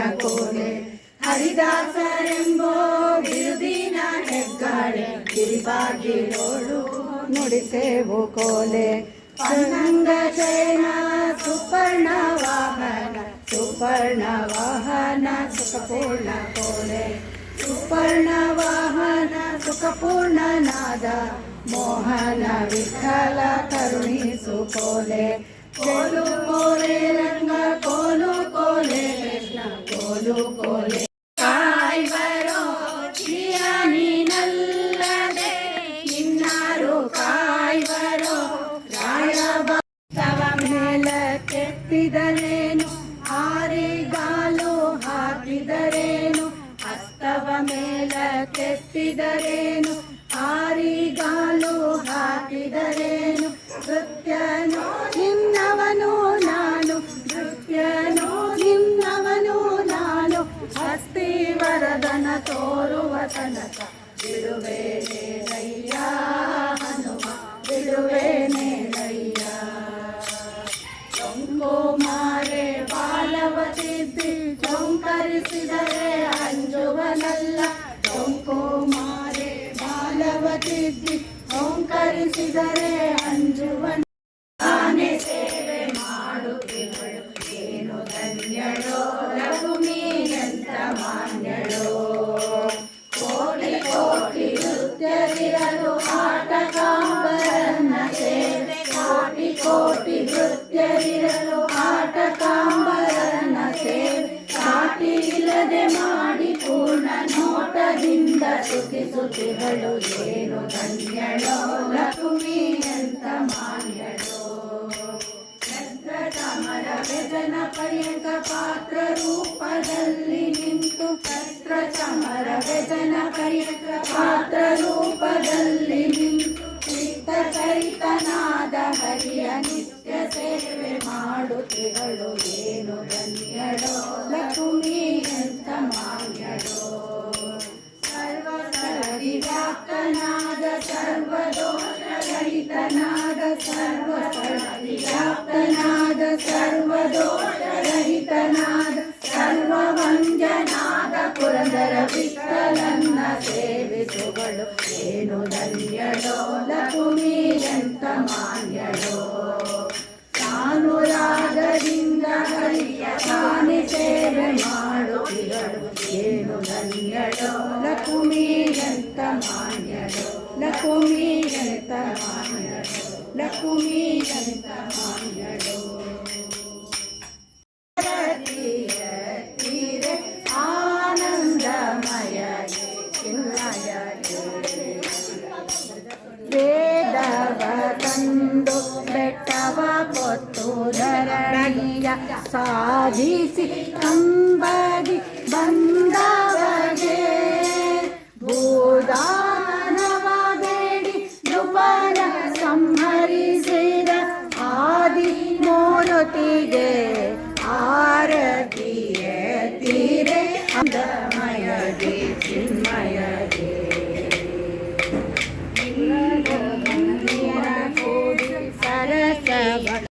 ಕೋಲೆ ಹರಿದಾಸರೆಂಬೋ ಬಿರುದಿನ ಹೆಗ್ಗಾಳೆ. ಗಿರಿಬಾಗಿಲೋಳು ನುಡಿಸೇವು ಕೋಲೆ. ಪನ್ನಂಗ ಜಯನ ಸುಪರ್ಣ ವಾಹನ. ಸುಪರ್ಣ ವಾಹನ ಸುಖಪೂರ್ಣ ಕೋಲೆ. ಸುಪರ್ಣ ವಾಹನ ಸುಖಪೂರ್ಣ ನಾದ. ಮೋಹನ ವಿಠಲ ಕರುಣಿಸು ಕೋಲೆ. ಕೋಲು ಕೋಲು ಕೆತ್ತಿದರೇನು ಆರಿಗಾಲು ಹಾಕಿದರೇನು? ಮೇಲ ಕೆತ್ತಿದರೇನು? ಆರಿಗಾಲು ಹಾಕಿದರೇನು? ನೃತ್ಯನೋ ನಿನ್ನವನು ನಾನು? ನೃತ್ಯನೋ ನಿನ್ನವನು ನಾನು? ಹಸ್ತಿವರದನ ತೋರುವ ತನಕ. ರಯ್ಯ ಹನುಮ ಬಿಡುವೇನೆ ಚೊಂಕರಿಸಿದರೆ ಅಂಜುವನಲ್ಲ. ಚೊಂಕು ಮಾರೆ ಬಾಲವತಿದ್ದಿ ಚೊಂಕರಿಸಿದರೆ ಅಂಜುವನ ಇಲ್ಲದೆ ಮಾಡಿ ಪೂರ್ಣ ನೋಟದಿಂದ ಸುಖಿಸುತ್ತಿಗಳು ಏನು ಧನ್ಯಳೋ? ಲಕ್ಷ್ಮಿ ಅಂತ ಮಾನ್ಯಳೋ? ಛತ್ರಚಾಮರ ವ್ಯಜನ ಪರ್ಯಂಕ ಪಾತ್ರ ರೂಪದಲ್ಲಿ ನಿಂತು ಛತ್ರಚಾಮರ ವ್ಯಜನ ಪರ್ಯಂಕ ಸೇವೆ ಮಾಡುತ್ತಿಗಳು ಏನು ಧನ್ಯಡೋ ಲಕ್ಷ್ಮಿ ಅಂತ ಮಾಡೋ ಸರ್ವ ಸರಿ ವ್ಯಾಪ್ತನಾದ ಸರ್ವ ವಂಜನಾದ, ಪುರಂದರ ವಿಠಲನ್ನ ಸೇವಿಸುಗಳು ಏನು ಧನ್ಯಡೋ ಲಕ್ಷ್ಮಿ ಅಂತ ಮಾನ್ಯಳೋ ಅಂತ ಮಾನ್ಯಳೋ ತೀರ ತೀರ ಆನಂದಮಯ ಚಿನ್ಮಯ ವೇದವ ತಂದು ಬೆಟ್ಟವ ಕೊತ್ತು ಧರಣಿಯ ಸಾಧಿಸಿ ಕಂಬಗಿ ಬಂದವಗೆ திரே அந்த மயகே